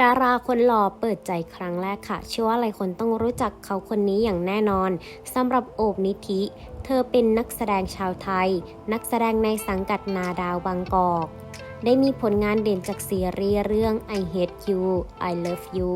ดาราคนหล่อเปิดใจครั้งแรกค่ะ เชื่อว่าหลายคนต้องรู้จักเขาคนนี้อย่างแน่นอนสำหรับโอบนิธิ เธอเป็นนักแสดงชาวไทย นักแสดงในสังกัดนาดาวบางกอกได้มีผลงานเด่นจากซีรีส์เรื่อง I Hate You I Love You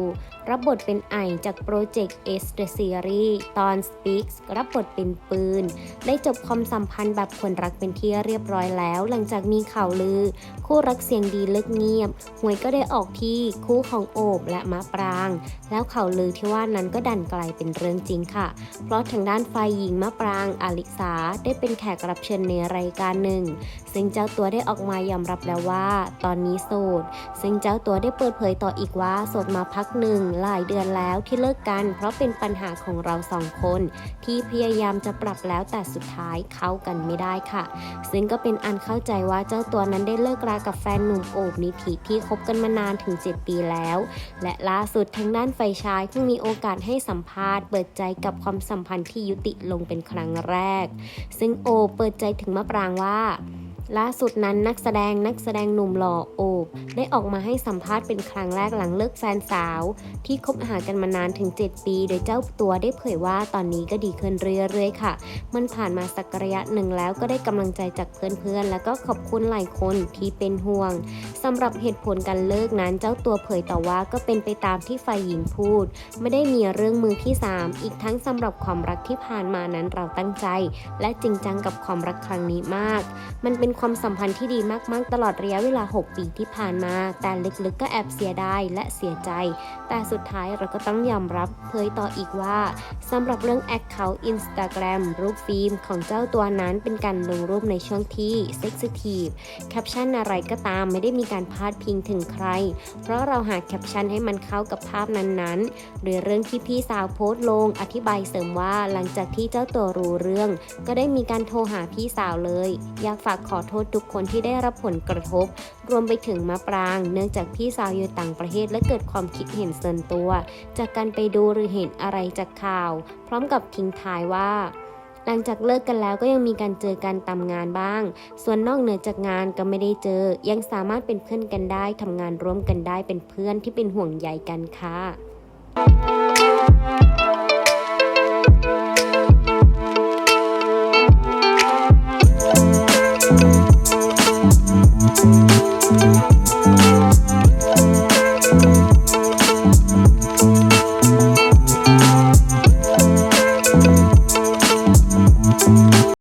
รับบทเป็นไอจากโปรเจกต์ S The Series ตอน Speaks รับบทเป็นปืน ได้จบความสัมพันธ์แบบคนรักเป็นที่เรียบร้อยแล้ว หลังจากมีข่าวลือ คู่รักเสียงดีเลิกเงียบ หวยก็ได้ออกที่คู่ของโอบและมะปราง แล้วข่าวลือที่ว่านั้นก็ดันกลายเป็นเรื่องจริงค่ะ เพราะทางด้านฝ่ายหญิงมะปรางอลิสาได้เป็นแขกรับเชิญในรายการหนึ่ง ซึ่งเจ้าตัวได้ออกมายอมรับแล้วว่า ตอนนี้โสด ซึ่งเจ้าตัวได้เปิดเผยต่ออีกว่าโสดมาพักหนึ่งหลายเดือนแล้วที่เลิกกัน เพราะเป็นปัญหาของเราสองคน ที่พยายามจะปรับแล้วแต่สุดท้ายเข้ากันไม่ได้ค่ะ ซึ่งก็เป็นอันเข้าใจว่าเจ้าตัวนั้นได้เลิกรากับแฟนหนุ่มโอบนิธิที่คบกันมานานถึง 7 ปีแล้ว และล่าสุดทางด้านฝ่ายชายเพิ่งมีโอกาสให้สัมภาษณ์ เปิดใจกับความสัมพันธ์ที่ยุติลงเป็นครั้งแรก ซึ่งโอเปิดใจถึงมะปรางว่า ล่าสุดนั้นนักแสดงนักแสดงหนุ่มหล่อโอบได้ออกมาให้สัมภาษณ์เป็นครั้งแรกหลังเลิกแฟนสาว ที่คบหากันมานานถึง 7 ปี โดยเจ้าตัวได้เผยว่าตอนนี้ก็ดีขึ้นเรื่อยๆค่ะ มันผ่านมาสักระยะหนึ่งแล้วก็ได้กำลังใจจากเพื่อนๆ แล้วก็ขอบคุณหลายคนที่เป็นห่วง สำหรับเหตุผลการเลิกนั้นเจ้าตัวเผยต่อว่าก็เป็นไปตามที่ฝ่ายหญิงพูด ไม่ได้มีเรื่องมือที่ 3 อีกทั้งสำหรับความรักที่ผ่านมานั้นเราตั้งใจ และจริงจังกับความรักครั้งนี้มาก มันเป็นความสัมพันธ์ที่ดีมากๆ ตลอดระยะเวลา 6 ปีที่ผ่านมา แต่ลึกๆก็แอบเสียดายและเสียใจ แต่สุดท้ายเราก็ต้องยอมรับเผยต่ออีกว่าสำหรับเรื่อง Account Instagram รูปฟิล์มของเจ้าตัวนั้นเป็นการลงรูปในช่วงที่ Sensitive แคปชั่นอะไรก็ตามไม่ได้มีการพาดพิงถึงใคร เพราะเราหาแคปชั่นให้มันเข้ากับภาพนั้นๆ โดยเรื่องที่พี่สาวโพสต์ลงอธิบายเสริมว่าหลังจากที่เจ้าตัวรู้เรื่อง ก็ได้มีการโทรหาพี่สาวเลย อยากฝากขอโทษทุกคนที่ได้รับผลกระทบ รวมไปถึงมะปราง เนื่องจากพี่สาวอยู่ต่างประเทศและเกิดความคิดเห็นส่วนตัว จากการไปดูหรือเห็นอะไรจากข่าว พร้อมกับทิ้งท้ายว่า หลังจากเลิกกันแล้วก็ยังมีการเจอกันตามงานบ้าง ส่วนนอกเหนือจากงานก็ไม่ได้เจอ ยังสามารถเป็นเพื่อนกันได้ทำงานร่วมกันได้เป็นเพื่อนที่เป็นห่วงใยกันค่ะ